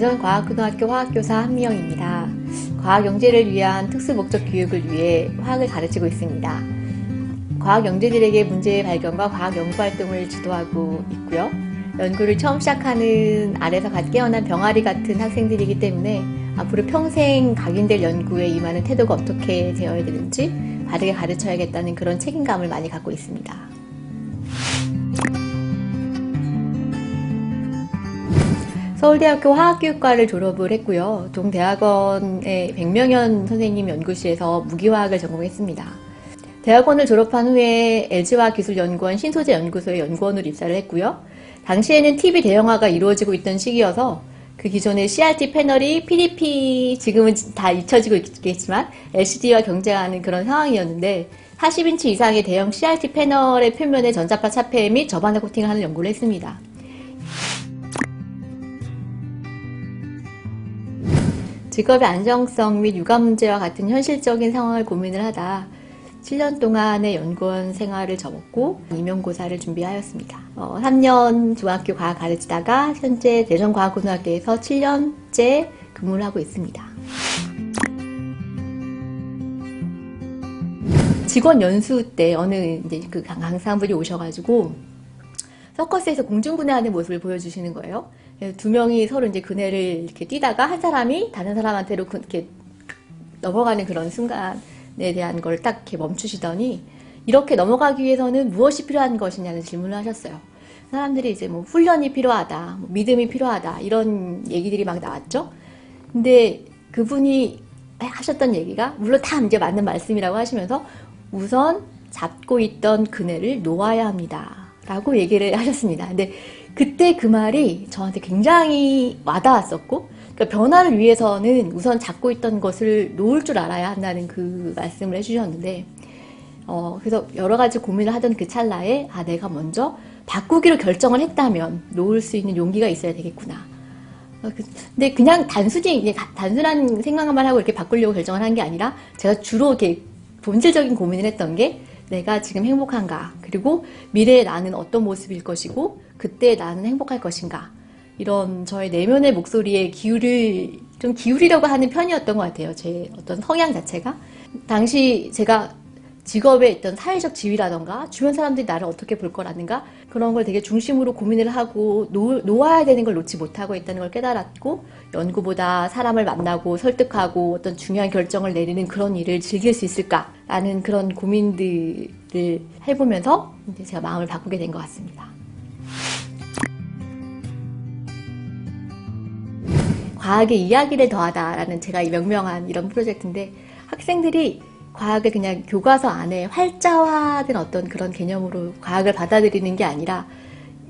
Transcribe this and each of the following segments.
대전과학고등학교 화학교사 한미영입니다. 과학영재를 위한 특수목적 교육을 위해 화학을 가르치고 있습니다. 과학영재들에게 문제의 발견과 과학 연구활동을 지도하고 있고요. 연구를 처음 시작하는 알에서 갓 깨어난 병아리 같은 학생들이기 때문에 앞으로 평생 각인될 연구에 임하는 태도가 어떻게 되어야 되는지 바르게 가르쳐야겠다는 그런 책임감을 많이 갖고 있습니다. 서울대학교 화학교육과를 졸업을 했고요. 동대학원의 백명현 선생님 연구실에서 무기화학을 전공했습니다. 대학원을 졸업한 후에 LG화학기술연구원 신소재 연구소에 연구원으로 입사를 했고요. 당시에는 TV 대형화가 이루어지고 있던 시기여서 그 기존의 CRT 패널이 PDP 지금은 다 잊혀지고 있겠지만 LCD와 경쟁하는 그런 상황이었는데 40인치 이상의 대형 CRT 패널의 표면에 전자파 차폐 및 저반화 코팅을 하는 연구를 했습니다. 직업의 안정성 및 육아 문제와 같은 현실적인 상황을 고민을 하다 7년 동안의 연구원 생활을 접었고 임용고사를 준비하였습니다. 어, 3년 중학교 과학 가르치다가 현재 대전과학고등학교에서 7년째 근무를 하고 있습니다. 직원 연수 때 어느 이제 그 강사분이 오셔가지고 서커스에서 공중분해하는 모습을 보여주시는 거예요. 두 명이 서로 이제 그네를 이렇게 뛰다가 한 사람이 다른 사람한테로 그- 이렇게 넘어가는 그런 순간에 대한 걸 딱 이렇게 멈추시더니 이렇게 넘어가기 위해서는 무엇이 필요한 것이냐는 질문을 하셨어요. 사람들이 이제 뭐 훈련이 필요하다, 뭐 믿음이 필요하다 이런 얘기들이 막 나왔죠. 근데 그분이 하셨던 얘기가 물론 다 이제 맞는 말씀이라고 하시면서 우선 잡고 있던 그네를 놓아야 합니다. 라고 얘기를 하셨습니다. 근데 그때 그 말이 저한테 굉장히 와닿았었고, 그러니까 변화를 위해서는 우선 잡고 있던 것을 놓을 줄 알아야 한다는 그 말씀을 해주셨는데, 어, 그래서 여러 가지 고민을 하던 그 찰나에, 아, 내가 먼저 바꾸기로 결정을 했다면 놓을 수 있는 용기가 있어야 되겠구나. 어, 그- 근데 그냥 단순히, 단순한 생각만 하고 이렇게 바꾸려고 결정을 한 게 아니라, 제가 주로 이렇게 본질적인 고민을 했던 게, 내가 지금 행복한가? 그리고 미래의 나는 어떤 모습일 것이고, 그때 나는 행복할 것인가? 이런 저의 내면의 목소리에 기울을, 좀 기울이려고 하는 편이었던 것 같아요. 제 어떤 성향 자체가. 당시 제가 직업에 있던 사회적 지위라던가 주변 사람들이 나를 어떻게 볼 거라든가 그런 걸 되게 중심으로 고민을 하고 놓, 놓아야 되는 걸 놓지 못하고 있다는 걸 깨달았고 연구보다 사람을 만나고 설득하고 어떤 중요한 결정을 내리는 그런 일을 즐길 수 있을까라는 그런 고민들을 해보면서 이제 제가 마음을 바꾸게 된 것 같습니다. 과학의 이야기를 더하다라는 제가 이 명명한 이런 프로젝트인데 학생들이 과학을 그냥 교과서 안에 활자화된 어떤 그런 개념으로 과학을 받아들이는 게 아니라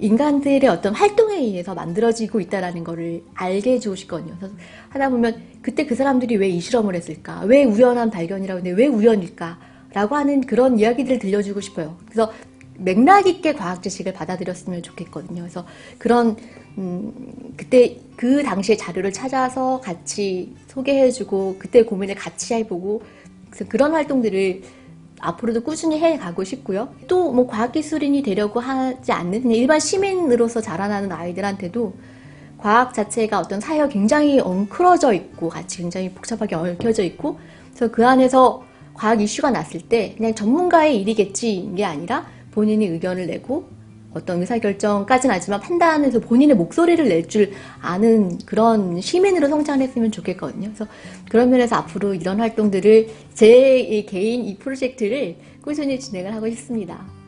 인간들의 어떤 활동에 의해서 만들어지고 있다라는 거를 알게. 그래서 하다 보면 그때 그 사람들이 왜 이 실험을 했을까? 왜 우연한 발견이라고 했는데 왜 우연일까? 라고 하는 그런 이야기들을 들려주고 싶어요. 그래서 맥락 있게 과학 지식을 받아들였으면 좋겠거든요. 그래서 그런 음, 그때 그 당시의 자료를 찾아서 같이 소개해주고 그때 고민을 같이 해보고 그래서 그런 활동들을 앞으로도 꾸준히 해 가고 싶고요. 또 뭐 과학기술인이 되려고 하지 않는 일반 시민으로서 자라나는 아이들한테도 과학 자체가 어떤 사회가 굉장히 엉클어져 있고 같이 굉장히 복잡하게 얽혀져 있고 그래서 그 안에서 과학 이슈가 났을 때 그냥 전문가의 일이겠지 이게 아니라 본인이 의견을 내고 어떤 의사결정까지는 아니지만 판단해서 본인의 목소리를 낼 줄 아는 그런 시민으로 성장했으면 좋겠거든요. 그래서 그런 면에서 앞으로 이런 활동들을 제 개인 이 프로젝트를 꾸준히 진행을 하고 싶습니다.